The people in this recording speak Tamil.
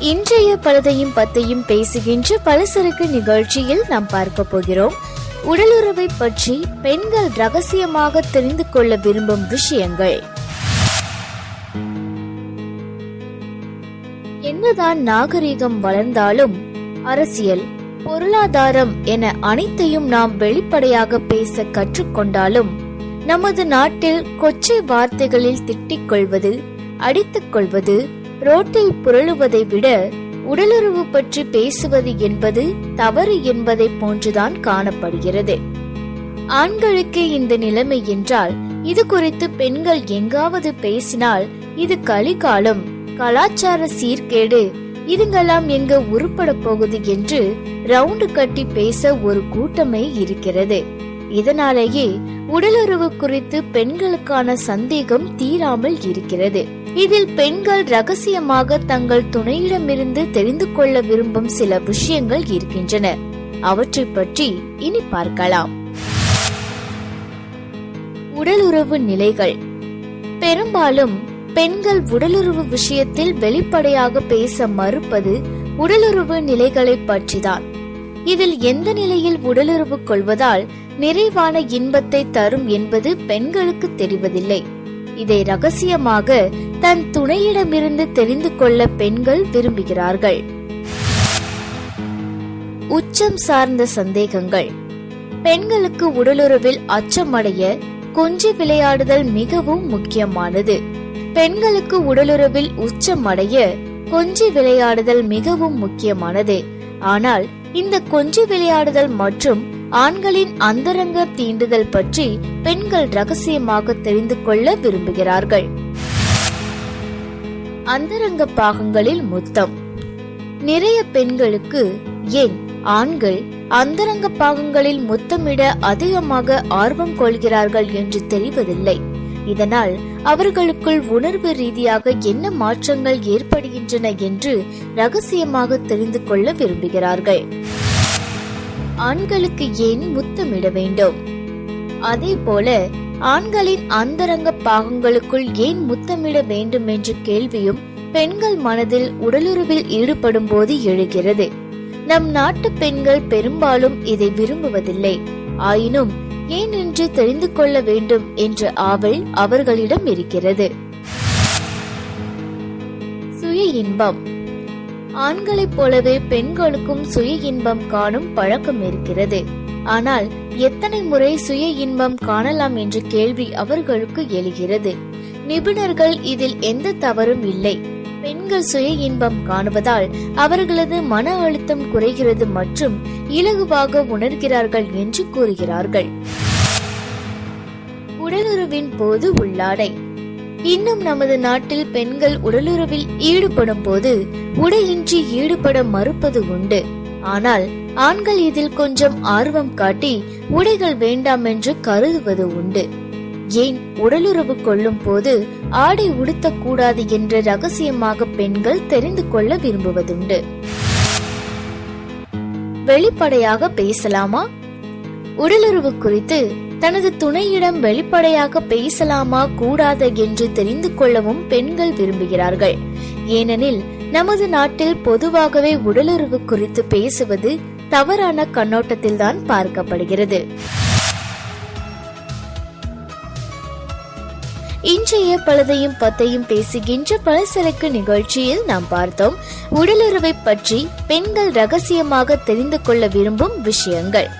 இன்றைய பழுதையும் பத்தையும் பேசுகின்ற பலசரக்கு நிகழ்ச்சியில் நாம் பார்க்க போகிறோம். உடலுறவை பற்றி பெண்கள் ரகசியமாக தெரிந்து கொள்ள விரும்பும் விஷயங்கள். என்னதான் நாகரிகம் வளர்ந்தாலும் அரசியல் பொருளாதாரம் என அனைத்தையும் நாம் வெளிப்படையாக பேச கற்றுக்கொண்டாலும் நமது நாட்டில் கொச்சை வார்த்தைகளில் திட்டிக் கொள்வது அடித்துக் கொள்வது ரோட்டில் புரளுவதை விட உடலுறவு பற்றி பேசுவது என்பது தவறு என்பதை போன்றுதான் காணப்படுகிறது. ஆண்களுக்கு இந்த நிலைமை என்றால் இது குறித்து பெண்கள் எங்காவது பேசினால் இது கலிகாலம் கலாச்சார சீர்கேடு இதுங்கெல்லாம் எங்க உருப்பட போகுது என்று ரவுண்டு கட்டி பேச ஒரு கூட்டமே இருக்கிறது. இதனாலேயே உடலுறவு குறித்து பெண்களுக்கான சந்தேகம் தீராமல் இருக்கிறது. இதில் பெண்கள் ரகசியமாக தங்கள் துணையிடமிருந்து தெரிந்து கொள்ள விரும்பும் சில விஷயங்கள் இருக்கின்றன. அவற்றை பற்றி இனி பார்க்கலாம். உடலுறவு நிலைகள். பெரும்பாலும் பெண்கள் உடலுறவு விஷயத்தில் வெளிப்படையாக பேச மறுப்பது உடலுறவு நிலைகளை பற்றிதான். இதில் எந்த நிலையில் உடலுறவு கொள்வதால் நிறைவான இன்பத்தை தரும் என்பது பெண்களுக்கு தெரிவதில்லை. இதை ரகசியமாக தன் துணையிடமிருந்து தெரிந்து கொள்ள பெண்கள் விரும்புகிறார்கள். உச்சம் சார்ந்த சந்தேகங்கள். பெண்களுக்கு உடலுறவில் அச்சமடைய கொஞ்சி விளையாடுதல் மிகவும் முக்கியமானது. பெண்களுக்கு உடலுறவில் உச்சமடைய கொஞ்சி விளையாடுதல் மிகவும் முக்கியமானது. ஆனால் இந்த கொஞ்சி விளையாடுதல் மற்றும் ஆண்களின் அந்தரங்க தீண்டுதல் பற்றி பெண்கள் ரகசியமாக தெரிந்து கொள்ள விரும்புகிறார்கள். அந்தரங்க பாகங்களில் முத்தம். நிறைய பெண்களுக்கு ஏன் ஆண்கள் அந்தரங்க பாகங்களில் முத்தமிட அதிகமாக ஆர்வம் கொள்கிறார்கள் என்று தெரிவதில்லை. இதனால் அவர்களுக்குள் உணர்வு ரீதியாக என்ன மாற்றங்கள் ஏற்படுகின்றன என்று ரகசியமாக தெரிந்து கொள்ள விரும்புகிறார்கள். ஆண்களுக்கு ஏன் முத்தமிட வேண்டும்? அதே போல ஆண்களின் அந்தரங்க பாகங்களுக்குள் ஏன் முத்தமிட வேண்டும் என்ற கேள்வியும் பெண்கள் மனதில் உடலுறவில் ஈடுபடும் போது எழுகிறது. நம் நாட்டு பெண்கள் பெரும்பாலும் இதை விரும்புவதில்லை. ஆயினும் ஏன் என்று தெரிந்து கொள்ள வேண்டும் என்ற ஆவல் அவர்களிடம் இருக்கிறது. சுய இன்பம். ஆண்களைப் போலவே பெண்களுக்கும் சுய இன்பம் காணும் பழக்கம் இருக்கிறது. ஆனால் எத்தனை முறை சுய இன்பம் காணலாம் என்ற கேள்வி அவர்களுக்கு எழுகிறது. நிபுணர்கள் இதில் எந்த தவறும் இல்லை. பெண்கள் சுய இன்பம் காணுவதால் அவர்களது மன அழுத்தம் குறைகிறது மற்றும் இலகுவாக உணர்கிறார்கள் என்று கூறுகிறார்கள். உடலுறவின் போது உள்ளாடை. இன்னும் நமது நாட்டில் பெண்கள் உடலுறவில் ஈடுபடும் போது உடையின்றி ஈடுபட மறுப்பது உண்டு. ஆனால் ஆண்கள் இதில் கொஞ்சம் ஆர்வம் காட்டி உடைகள் வேண்டாம் என்று கருதுவது உண்டு. ஏன் உடலுறவு கொள்ளும் போது ஆடை உடுத்தக்கூடாது என்று ரகசியமாக பெண்கள் தெரிந்து கொள்ள விரும்புவதுண்டு. வெளிப்படையாக பேசலாமா? உடலுறவு குறித்து தனது துணையிடம் வெளிப்படையாக பேசலாமா கூடாது என்று தெரிந்து கொள்ளவும் பெண்கள் விரும்புகிறார்கள். ஏனெனில் நமது நாட்டில் பொதுவாகவே உடலுறவு குறித்து பேசுவது தவறான கண்ணோட்டத்தில் தான் பார்க்கப்படுகிறது. இன்றைய பலதையும் பத்தையும் பேசுகின்ற பலசரக்கு நிகழ்ச்சியில் நாம் பார்த்தோம் உடலுறவை பற்றி பெண்கள் ரகசியமாக தெரிந்து கொள்ள விரும்பும் விஷயங்கள்.